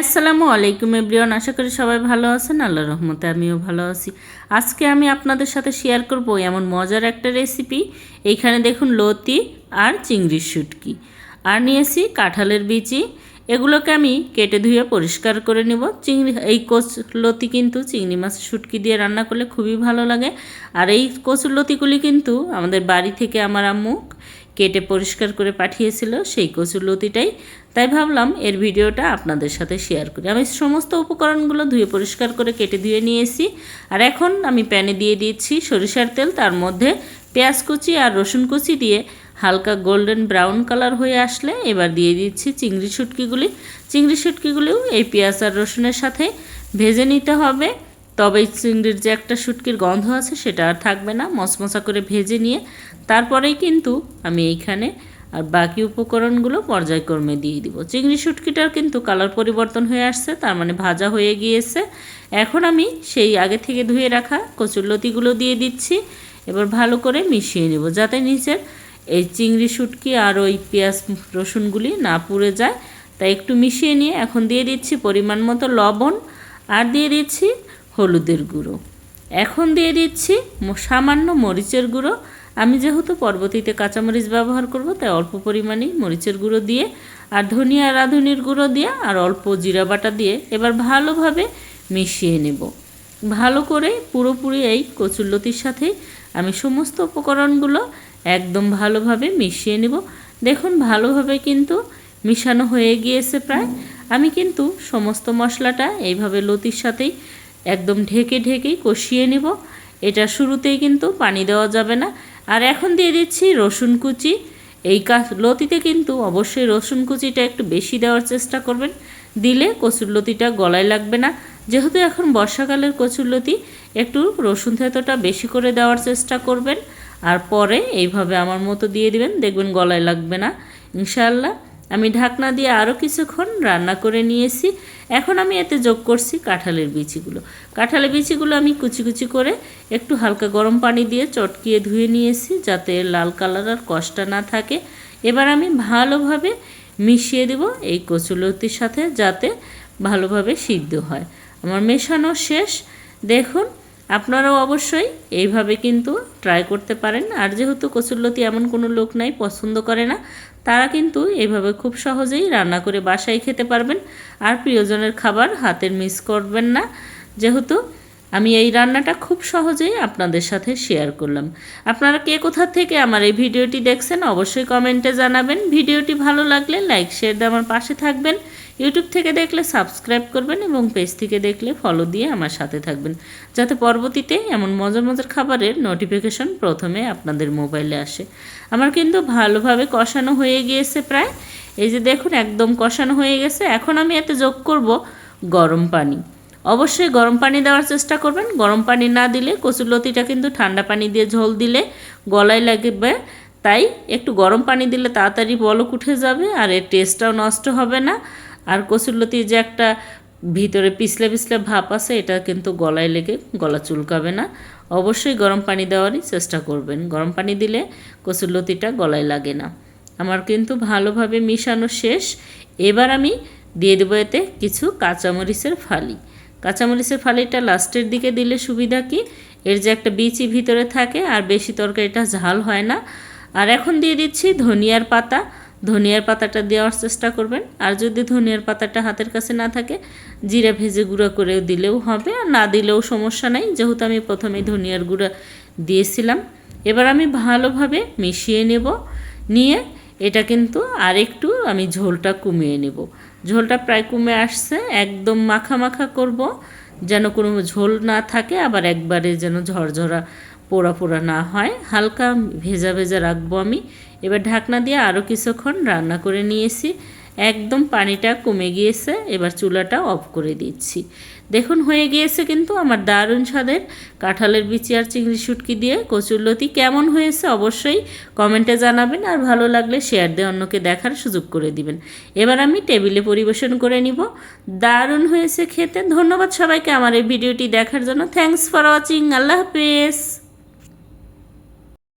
আসসালামু আলাইকুম এভরিওয়ান, আশা করি সবাই ভালো আছেন আল্লাহ রহমতে আমিও ভালো আছি। আজকে আমি আপনাদের সাথে শেয়ার করব এমন মজার একটা রেসিপি এইখানে দেখুন লতি আর চিংড়ির শুটকি। আর নিয়েছি কাঁঠালের বিচি এগুলোকে আমি কেটে ধুয়ে পরিষ্কার করে নেব। চিংড়ি, এই কচ লতি কিন্তু চিংড়ি মাছের শুটকি দিয়ে রান্না করলে খুবই ভালো লাগে। আর এই কচুর লতিগুলি কিন্তু আমাদের বাড়ি থেকে আমার আম্মু কেটে পরিষ্কার করে পাঠিয়েছিল সেই কচুর লতিটাই তাই ভাবলাম এর ভিডিওটা আপনাদের সাথে শেয়ার করি। আমি সমস্ত উপকরণগুলো ধুয়ে পরিষ্কার করে কেটে ধুয়ে নিয়েছি। আর এখন আমি প্যানে দিয়ে দিচ্ছি সরিষার তেল। তার মধ্যে পেঁয়াজ কুচি আর রসুন কুচি দিয়ে হালকা গোল্ডেন ব্রাউন কালার হয়ে আসলে এবার দিয়ে দিচ্ছি চিংড়ি শুটকিগুলি। চিংড়ি শুটকিগুলিও এই পেঁয়াজ আর রসুনের সাথে ভেজে নিতে হবে। তবে চিংড়ির যে একটা শুটকির গন্ধ আছে সেটা আর থাকবে না মশমশা করে ভেজে নিয়ে। তারপরেই কিন্তু আমি এইখানে আর বাকি উপকরণগুলো পর্যায়ক্রমে দিয়ে দিব। চিংড়ি শুটকিটার কিন্তু কালার পরিবর্তন হয়ে আসছে, তার মানে ভাজা হয়ে গিয়েছে। এখন আমি সেই আগে থেকে ধুয়ে রাখা কচুরলতিগুলো দিয়ে দিচ্ছি। এবার ভালো করে মিশিয়ে নেব, যাতে নিচের এই চিংড়ি শুটকি আর ওই পেঁয়াজ রসুনগুলি না পুড়ে যায়। তাই একটু মিশিয়ে নিয়ে এখন দিয়ে দিচ্ছি পরিমাণ মতো লবণ আর দিয়ে দিচ্ছি হলুদের গুঁড়ো। এখন দিয়ে দিচ্ছি সামান্য মরিচের গুঁড়ো। আমি যেহেতু পরবর্তীতে কাঁচামরিচ ব্যবহার করব, তাই অল্প পরিমাণেই মরিচের গুঁড়ো দিয়ে আর ধনিয়া রাঁধুনির গুঁড়ো দিয়ে আর অল্প জিরা বাটা দিয়ে এবার ভালোভাবে মিশিয়ে নেব। ভালো করে পুরোপুরি এই কচুরলতির সাথে আমি সমস্ত উপকরণগুলো একদম ভালোভাবে মিশিয়ে নেব। দেখুন, ভালোভাবে কিন্তু মিশানো হয়ে গিয়েছে প্রায়। আমি কিন্তু সমস্ত মশলাটা এইভাবে লতির সাথেই একদম ঢেকে ঢেকেই কষিয়ে নেব। এটা শুরুতেই কিন্তু পানি দেওয়া যাবে না। আর এখন দিয়ে দিচ্ছি রসুন কুচি। এই কাজ লতিতে কিন্তু অবশ্যই রসুন কুচিটা একটু বেশি দেওয়ার চেষ্টা করবেন। দিলে কচুরলতিটা গলায় লাগবে না। যেহেতু এখন বর্ষাকালের কচুরলতি একটু রসুন থেতোটা বেশি করে দেওয়ার চেষ্টা করবেন। আর পরে এইভাবে আমার মতো দিয়ে দিবেন, দেখবেন গলায় লাগবে না। ইনশাআল্লাহ, আমি ঢাকনা দিয়ে আরও কিছুক্ষণ রান্না করে নিয়েছি। এখন আমি এতে যোগ করছি কাঁঠালের বিচিগুলো। কাঁঠালের বিচিগুলো আমি কুচি কুচি করে একটু হালকা গরম পানি দিয়ে চটকিয়ে ধুয়ে নিয়েছি, যাতে লাল কালার আর কষ্টা না থাকে। এবার আমি ভালোভাবে মিশিয়ে দেব এই কচুলতির সাথে, যাতে ভালোভাবে সিদ্ধ হয়। আমার মেশানো শেষ। দেখুন আপনারাও অবশ্যই এইভাবে কিন্তু ট্রাই করতে পারেন। আর যেহেতু কচুরলতি এমন কোনো লোক নাই, পছন্দ করে না, তারা কিন্তু এইভাবে খুব সহজেই রান্না করে বাসায় খেতে পারবেন। আর প্রিয়জনের খাবার হাতের মিস করবেন না। যেহেতু আমি এই রান্নাটা খুব সহজেই আপনাদের সাথে শেয়ার করলাম। আপনারা কে কোথা থেকে আমার এই ভিডিওটি দেখছেন, অবশ্যই কমেন্টে জানাবেন। ভিডিওটি ভালো লাগলে লাইক শেয়ার দিয়ে আমার পাশে থাকবেন। ইউটিউব থেকে দেখলে সাবস্ক্রাইব করবেন এবং পেজ থেকে দেখলে ফলো দিয়ে আমার সাথে থাকবেন। যাতে পরবর্তীতে এমন মজার মজার খাবারের নোটিফিকেশন প্রথমে আপনাদের মোবাইলে আসে। আমার কিন্তু ভালোভাবে কষানো হয়ে গিয়েছে প্রায়। এই যে দেখুন, একদম কষানো হয়ে গেছে। এখন আমি এতে যোগ করব গরম পানি। অবশ্যই গরম পানি দেওয়ার চেষ্টা করবেন। গরম পানি না দিলে কচুরলতিটা কিন্তু ঠান্ডা পানি দিয়ে ঝোল দিলে গলায় লাগবে। তাই একটু গরম পানি দিলে তাড়াতাড়ি বলক উঠে যাবে আর এর টেস্টটাও নষ্ট হবে না। আর কচুরলতি যে একটা ভিতরে পিছলে পিছলে ভাপ আছে, এটা কিন্তু গলায় লেগে গলা চুলকাবে না। অবশ্যই গরম পানি দেওয়ারই চেষ্টা করবেন। গরম পানি দিলে কচুরলতিটা গলায় লাগে না। আমার কিন্তু ভালোভাবে মিশানো শেষ। এবার আমি দিয়ে দেবো এতে কিছু কাঁচামরিচের ফালি। কাঁচামরিচের ফালিটা লাস্টের দিকে দিলে সুবিধা কি? এর যে একটা বিচি ভিতরে থাকে আর বেশি তরকারিটা ঝাল হয় না। আর এখন দিয়ে দিচ্ছি ধনিয়ার পাতা। ধনিয়ার পাতাটা দেওয়ার চেষ্টা করবেন। আর যদি ধনিয়ার পাতাটা হাতের কাছে না থাকে, জিরা ভেজে গুঁড়া করে দিলেও হবে। আর না দিলেও সমস্যা নাই, যেহেতু আমি প্রথমে ধনিয়ার গুঁড়া দিয়েছিলাম। এবার আমি ভালোভাবে মিশিয়ে নেব। নিয়ে এটা কিন্তু আরেকটু আমি ঝোলটা কমিয়ে নেব। ঝোলটা প্রায় কমে আসছে, একদম মাখা মাখা করব, যেন কোনো ঝোল না থাকে, আবার একবারে যেন ঝরঝরা পোড়া পোড়া না হয়, হালকা ভেজা ভেজা রাখব আমি। এবার ঢাকনা দিয়ে আরও কিছুক্ষণ রান্না করে নিয়েছি। একদম পানিটা কমে গিয়েছে, এবার চুলাটা অফ করে দিচ্ছি। দেখুন, হয়ে গিয়েছে কিন্তু আমার দারুণ স্বাদের কাঁঠালের বিচি আর চিংড়ি শুটকি দিয়ে। কচুরলতি কেমন হয়েছে অবশ্যই কমেন্টে জানাবেন আর ভালো লাগলে শেয়ার দিয়ে অন্যকে দেখার সুযোগ করে দিবেন। এবার আমি টেবিলে পরিবেশন করে নিব। দারুণ হয়েছে খেতে। ধন্যবাদ সবাইকে আমার এই ভিডিওটি দেখার জন্য। থ্যাংকস ফর ওয়াচিং আল্লাহ হাফেজ।